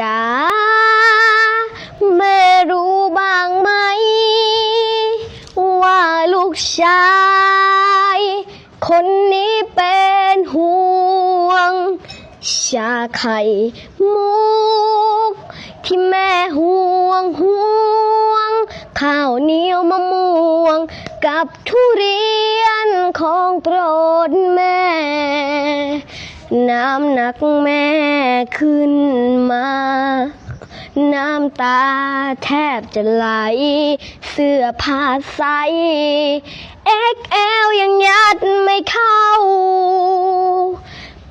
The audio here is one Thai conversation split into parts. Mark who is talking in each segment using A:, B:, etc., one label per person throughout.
A: จ๋าแม่รู้บ้างไหม ว่าลูกชาย คนนี้เป็นห่วง ชาไข่มุก ที่แม่ห่วงห่วง ข้าวเหนียวมะม่วง กับทุเรียนของโปรดแม่ น้ำหนักแม่ขึ้นมา น้ำตาแทบจะไหล เสื้อผ้าใส XL ยังยัดไม่เข้า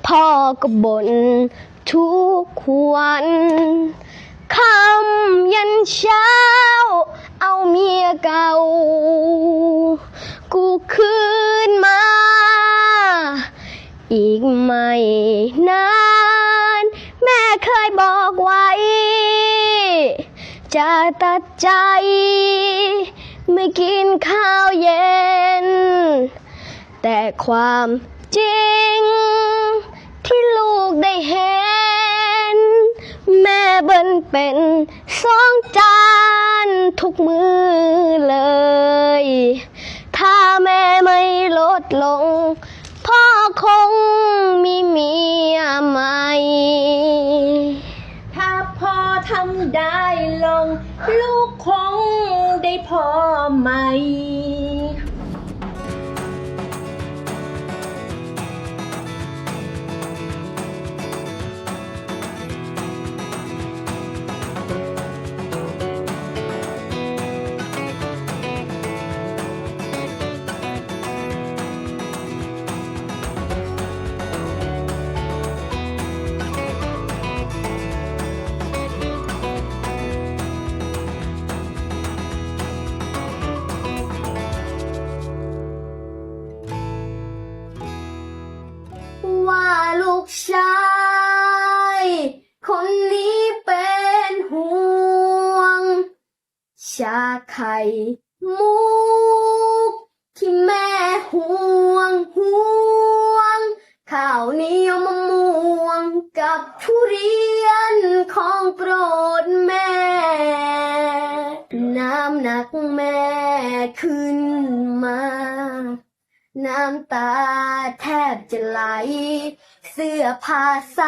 A: พ่อก็บ่นทุกวันคำยัน อีกไม่นานแม่เคยบอกไว้ จะตัดใจ ไม่กินข้าวเย็น แต่ความจริง ที่ลูกได้เห็น แม่เบิ่นเป็นสองจานทุกมือเลย ถ้าแม่ไม่ลดลง
B: ก
A: ชายคนนี้เป็นห่วง ชาไข่มุก ที่แม่ห่วงห่วง ข้าวเหนียวมะม่วงกับทุเรียนของโปรดแม่ น้ำหนักแม่ขึ้นมาน้ำตาแทบจะไหล เสื้อผ้าใส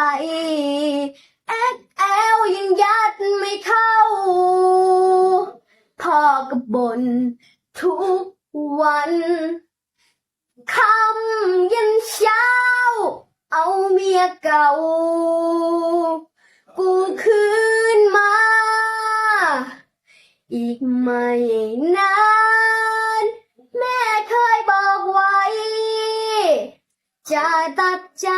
A: XL ยังยัดไม่เข้าพ่อก็บนทุกวันคำยันเช้า เอาเมียเก่า กูคืนมา อีกไม่นาน จตัดใจ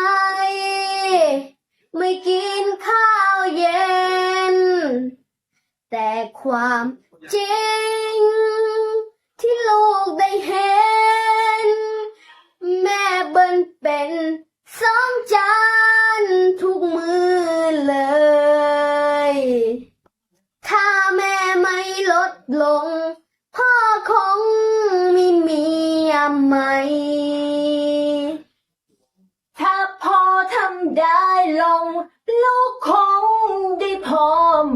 A: ไม่กินข้าวเย็น แต่ความจริง ที่ลูกได้เห็น แม่เบิ่นเป็นสองจานทุกมือเลย ถ้าแม่ไม่ลดลง พ่อคงมีเมียใหม่
B: ลูกคงได้พ่อ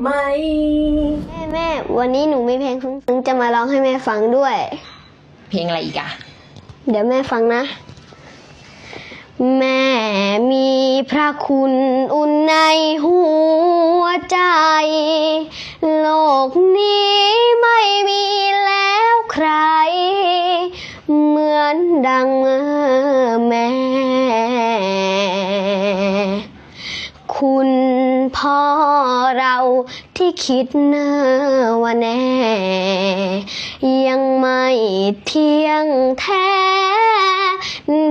B: ใหม่
A: แม่แม่วันนี้หนูมีเพลงซึ้งๆจะมาร้องให้แม่ฟังด้วย
B: เพลงอะไรอีกอะ
A: เดี๋ยวแม่ฟังนะ แม่มีพระคุณอุ่นในหัวใจ โลกนี้ไม่มีแล้วใคร เหมือนดัง คุณพ่อเราที่คิดเนอว่าแน่ ยังไม่เที่ยงแท้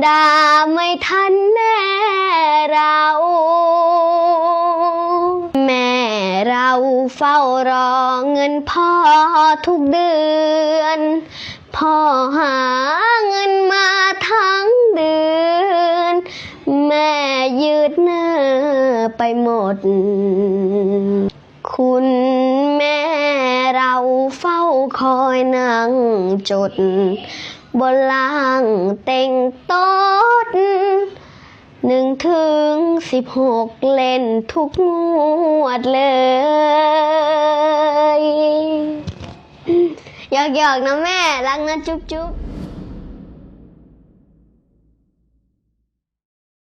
A: ด่าไม่ทันแม่เรา แม่เราเฝ้ารอเงินพ่อทุกเดือน พ่อหาเงินมาทั้งเดือน แม่ยืดเนอ ไปหมด คุณแม่เราเฝ้าคอยนั่งจด บนล่างเต็งโต๊ดหนึ่งถึงสิบหกเล่นทุกงวดเลยหยอกๆนะแม่ รักนะจุ๊บจุ๊บ